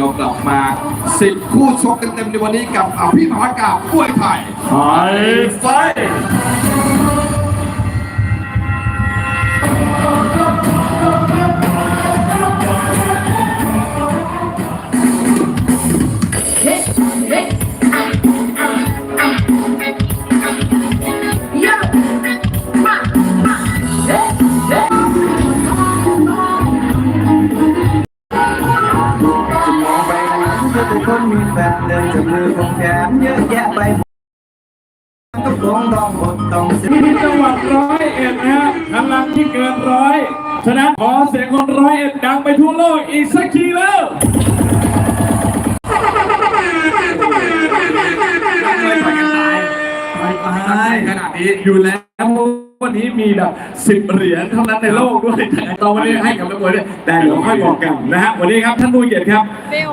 ยวกลับมา 10 คู่ชกเต็มๆในวันนี้กับอภิมหากาบกล้วยไผ่ไฮไฟ ทุกคนมีแฟนเดินจับมือของแขนเยอะแยะไปต้องร้องร้องอดต้องเสียที่จังหวัดร้อยเอ็ดนะฮะพลังที่เกินร้อยฉะนั้นขอเสียงคนร้อยเอ็ดดังไปทั่วโลกอีกสักทีแล้วไปไปขนาดนี้อยู่แล้ว วันนี้มีแบบสิบเหรียญเท่านั้นในโลกด้วยตอนวันนี้ให้กับนักมวยด้วยแต่เดี๋ยวค่อยบอกกันนะฮะวันนี้ครับท่านผู้เกียรติครับ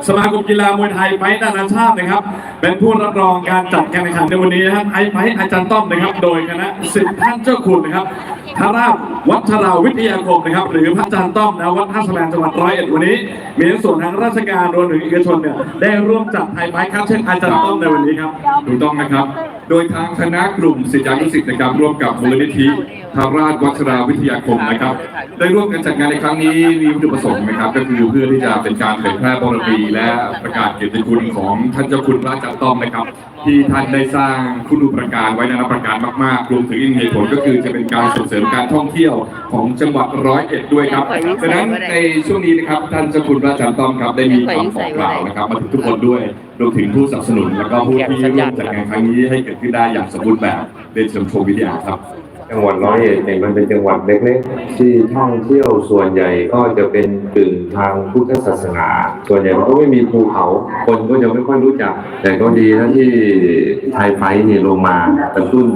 สมาคมกีฬามวยไทยไฟท์นานาชาตินะครับ เป็นผู้รับรองการจัดการแข่งขันในวันนี้นะครับไอไฟท์อาจารย์ต้อมนะครับ โดยคณะสิทธิท่านเจ้าคุณนะครับ พระราชวัชราวิทยาคมนะครับ หรือพระอาจารย์ต้อมนะวัดท่าแสดงจังหวัดร้อยเอ็ดวันนี้ มีในส่วนทางราชการรวมถึงเอกชนเนี่ยได้ร่วมจัดไทยไฟท์ครับเช่นอาจารย์ต้อมในวันนี้ครับถูกต้องนะครับ โดยทางคณะกลุ่มศิษยานุศิษย์นะครับร่วมกับมูลนิธิทาราชวัชราวิทยาคมนะครับ ได้ร่วมกันจัดงานในครั้งนี้มีวัตถุประสงค์นะครับ ก็คือเพื่อที่จะเป็นการเผยแพร่บารมีและประกาศเกียรติคุณของท่านเจ้าคุณพระอาจารย์ต้อมนะครับที่ท่านได้สร้างคุณูปการไว้นานาประการมากๆรวมถึงอีกเหตุผลก็คือจะเป็นการส่งเสริมการท่องเที่ยวของจังหวัดร้อยเอ็ดด้วยครับฉะนั้นในช่วงนี้นะครับท่านเจ้าคุณพระอาจารย์ต้อมครับได้มีคำบอกกล่าวนะครับมาถึงทุกคนด้วยรวมถึงผู้สนับสนุน แล้วก็ผู้ที่ร่วมจัดงานครั้งนี้ให้เกิดขึ้นได้อย่างสมบูรณ์แบบเดชมโชว์วิทยาครับ จังหวัดร้อยเอ็ดเนี่ยมันเป็นจังหวัดเล็กๆ ที่ท่องเที่ยวส่วนใหญ่ก็จะเป็นกึ่งทางพุทธศาสนา ส่วนใหญ่มันก็ไม่มีภูเขา คนก็จะไม่ค่อยรู้จัก แต่ก็ดีนะที่ไทยไฟท์เนี่ยลงมากระตุ้น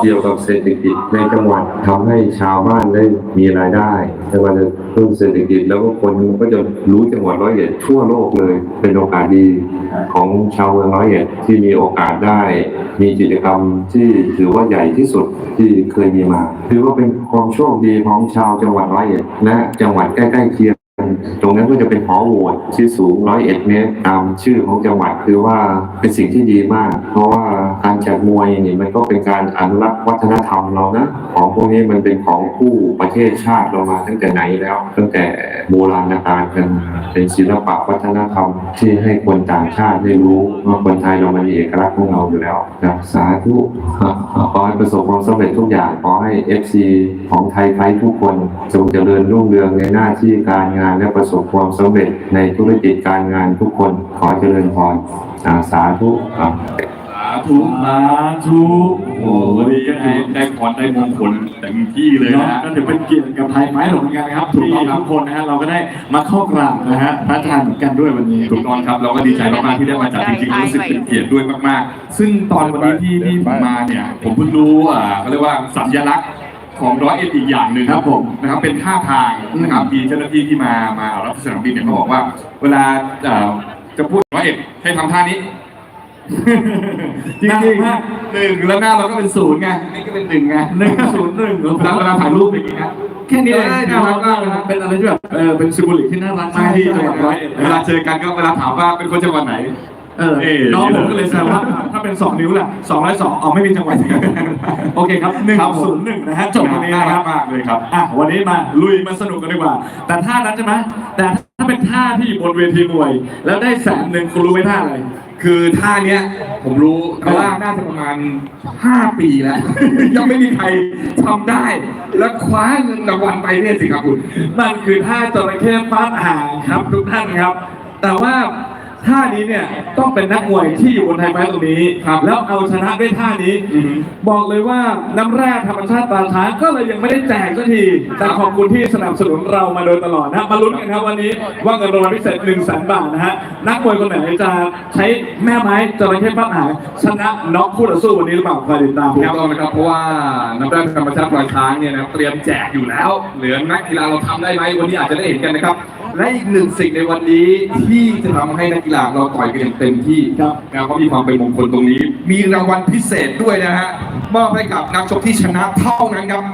เกี่ยวกับเศรษฐกิจในจังหวัดทำให้ชาวบ้านได้มีรายได้จังหว่า เรื่องเศรษฐกิจแล้วก็คนก็จะรู้จังหวัดร้อยเอ็ดทั่วโลกเลย เป็นโอกาสดีของชาวเมืองร้อยเอ็ดที่มีโอกาสได้ มีกิจกรรมที่ถือว่าใหญ่ที่สุดที่เคยมีมา ถือว่าเป็นความโชคดีของชาวจังหวัดร้อยเอ็ดและจังหวัดใกล้ๆเคียง ตรงนั้นก็จะเป็นหอโหวตที่สูงร้อยเอ็ดเมตรตามชื่อของจังหวัดคือว่าเป็นสิ่งที่ดีมาก เพราะว่าการจัดมวยนี่มันก็เป็นการอนุรักษ์วัฒนธรรมเรานะ ของพวกนี้มันเป็นของคู่ประเทศชาติเรามาตั้งแต่ไหนแล้ว ตั้งแต่โบราณกาลกันเป็นศิลปะวัฒนธรรมที่ให้คนต่างชาติได้รู้ว่าคนไทยเรามันมีเอกลักษณ์ของเราอยู่แล้วนะสาธุขอให้ประสบความสำเร็จทุกอย่างขอให้ FC ของไทยไท์ทุกคนจงเจริญรุ่งเรืองในหน้าที่การงานและประสบความสำเร็จในธุรกิจการงานทุกคนขอเจริญพรอ่าสาธุอ่าสาธุสาธุโอ้โหวันนี้ก็ได้ได้พรได้มงคลเต็มที่เลยเนาะนะก็ถือเป็นเกียรติกับไทยไฟท์เหมือนกันนะครับที่ทุกคนนะฮะเราก็ได้มาเข้ากราบนะฮะพระอาจารย์เหมือนกันด้วยวันนี้ถูกต้องครับเราก็ดีใจมากๆที่ได้มาจัดจริงๆรู้สึกเป็นเกียรติด้วยมากๆ ซึ่งตอนวันนี้ที่ที่ผมมาเนี่ยผมเพิ่งรู้อ่าเขาเรียกว่าสัญลักษณ์ ของร้อยเอ็ดอีกอย่างหนึ่งครับผมนะครับเป็นท่าทางนะครับมีเจ้าหน้าที่ที่มามารับที่สนามบินเนี่ยเขาบอกว่า เวลาเอ่อจะพูดร้อยเอ็ดให้ทำท่านี้จริงๆฮะหนึ่งแล้วหน้าเราก็เป็นศูนย์ไงนี่ก็เป็นหนึ่งไงหนึ่งศูนย์หนึ่งแล้วเวลาถ่ายรูปอย่างนี้นะแค่นี้เลยน่ารักมากเลยนะเป็นอะไรที่แบบเออเป็นซิมโบลิกที่น่ารักมากที่จังหวัดร้อยเอ็ดเวลาเจอกันก็เวลาถามว่าเป็นคนจังหวัดไหน เออเอ่อน้องผมก็เลยแซวว่าถ้าเป็นสองนิ้วแหละสองร้อยสองเอาไม่มีจังหวัดโอเคครับหนึ่งครับผมศูนย์หนึ่งนะฮะจบวันนี้น่านะครัรักบมากเลยครับอะวันนี้มาลุยมาสนุกกันดีกว่า แต่ท่านั้นใช่ไหมแต่ถ้าเป็นท่าที่อยู่บนเวทีมวย แล้วได้แสนหนึ่งคุณรู้ไหมท่าอะไรคือท่าเนี้ยผมรู้แต่ว่าน่าจะประมาณ 5 ปีแล้ว ยังไม่มีใครทำได้ แล้วคว้าเงินรางวัลไปเนี่ยสิครับคุณมันคือท่าจระเข้ฟาดหางครับทุกท่านครับ แต่ว่า ท่านี้เนี่ยต้องเป็นนักมวยที่อยู่บนไทยไฟท์ตรงนี้ครับแล้วเอาชนะด้วยท่านี้อือฮึบอกเลยว่าน้ำแร่ธรรมชาติตราช้างก็เลยยังไม่ได้แจกสักทีแต่ขอบคุณที่สนับสนุนเรามาโดยตลอดนะมาลุ้นกันครับวันนี้ว่าเงินรางวัลพิเศษ1นึ่งแสนบาทนะฮะนักมวยคนไหนจะใช้แม่ไม้จระเข้ฟาดหางชนะน็อกคู่ต่อสู้วันนี้หรือเปล่าคอยติดตามถูคกรับ ต้องนะครับเพราะว่าน้ำแร่ธรรมชาติปลายช้างเนี่ยนะเตรียมแจกอยู่แล้ว เหลือนักกีฬาเราทำได้ไหมวันนี้อาจจะได้เห็นกันนะครับและอีกหนึ่งสิ่งในวันนี้ที่จะทำให้นักกีฬาเราต่อยกันอย่างเต็มที่ครับนะเพราะมีความเป็นมงคลตรงนี้ มีรางวัลพิเศษด้วยนะฮะมอบให้กับนักชกที่ชนะเท่านั้นครับ